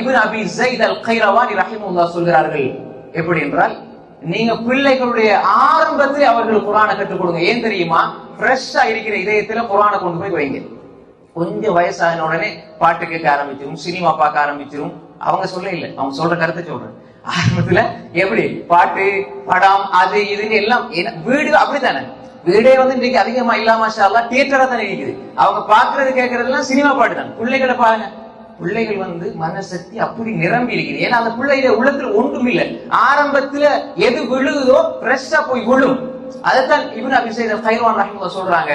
Ibn அபி Zaid அல் கைரவானி ரஹிமஹுல்லாஹ் சொல்கிறார்கள். எப்படி என்றால் நீங்க பிள்ளைகளுடைய ஆரம்பத்தில் அவர்கள் குரானை கற்றுக் கொடுங்க. ஏன் தெரியுமா? ஃப்ரெஷ்ஷா இருக்கிற இதயத்துல குரானை கொண்டு போய் வைங்க. கொஞ்சம் வயசான உடனே பாட்டு கேட்க ஆரம்பிச்சிரும் சினிமா பார்க்க ஆரம்பிச்சிரும். அவங்க சொல்ல இல்ல அவங்க சொல்ற கருத்தை சொல்றேன். ஆரம்பத்துல எப்படி? பாட்டு படம் அது இதுன்னு எல்லாம் வீடு அப்படித்தானே? வீடே வந்து இன்னைக்கு அதிகமா இல்லாம தியேட்டரா தானே இருக்குது அவங்க பாக்குறது கேட்கறதெல்லாம் சினிமா பாட்டு தான். பிள்ளைகளை பாருங்க. பிள்ளைகள் வந்து மனசக்தி அப்படி நிரம்பி இருக்குது. ஏன்னா அந்த பிள்ளைய உள்ளத்துல ஒன்றும் இல்ல. ஆரம்பத்துல எது விழுகுதோ ஃப்ரெஷ்ஷா போய் விழும். அதைத்தான் இவன் அபிஷேக கைவான் ரஹிமுல்லா சொல்றாங்க.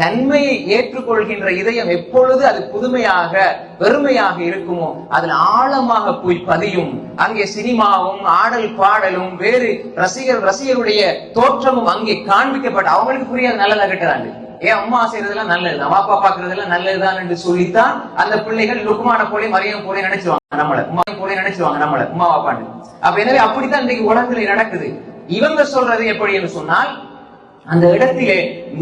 நன்மையை ஏற்றுக்கொள்கின்ற இதயம் எப்பொழுது அது புதுமையாக பெருமையாக இருக்குமோ அதுல ஆழமாக போய் பதியும். அங்கே சினிமாவும் ஆடல் பாடலும் வேறு ரசிகர் ரசிகருடைய தோற்றமும் அங்கே காண்பிக்கப்பட்ட அவங்களுக்கு புரியாது நல்லதா கட்டுறாங்க ஏன் அம்மா செய்யறதெல்லாம் நல்லது. நம்ம அப்பா பாக்குறதெல்லாம் நல்லதுதான் என்று சொல்லித்தான் அந்த பிள்ளைகள் லுக்குமான போலே மரியம் போலே நினைச்சுவாங்க நம்மள. உமா போலே நினைச்சுவாங்க நம்மள. உமா பாப்பாண்டு அப்ப எனவே அப்படித்தான் இன்றைக்கு உலகத்துல நடக்குது. இவங்க சொல்றது எப்படி என்று சொன்னால் அந்த இடத்திலே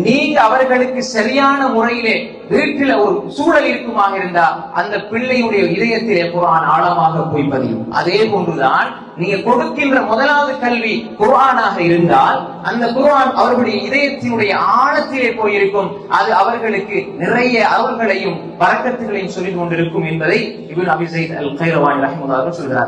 நீங்க அவர்களுக்கு சரியான முறையிலே வீட்டில ஒரு சூழல் இருக்குமாக இருந்தா அந்த பிள்ளையுடைய இதயத்திலே குரான் ஆழமாக போய் பதியும். அதே போன்றுதான் நீங்க கொடுக்கின்ற முதலாவது கல்வி குர்ஆனாக இருந்தால் அந்த குர்ஆன் அவர்களுடைய இதயத்தினுடைய ஆழத்திலே போயிருக்கும். அது அவர்களுக்கு நிறைய அவர்களையும் பறக்கத்துகளையும் சொல்லிக் கொண்டிருக்கும் என்பதை இபின் அபிசைத் அல் கைரவான் ரஹிமுல்லாஹ் சொல்கிறார்.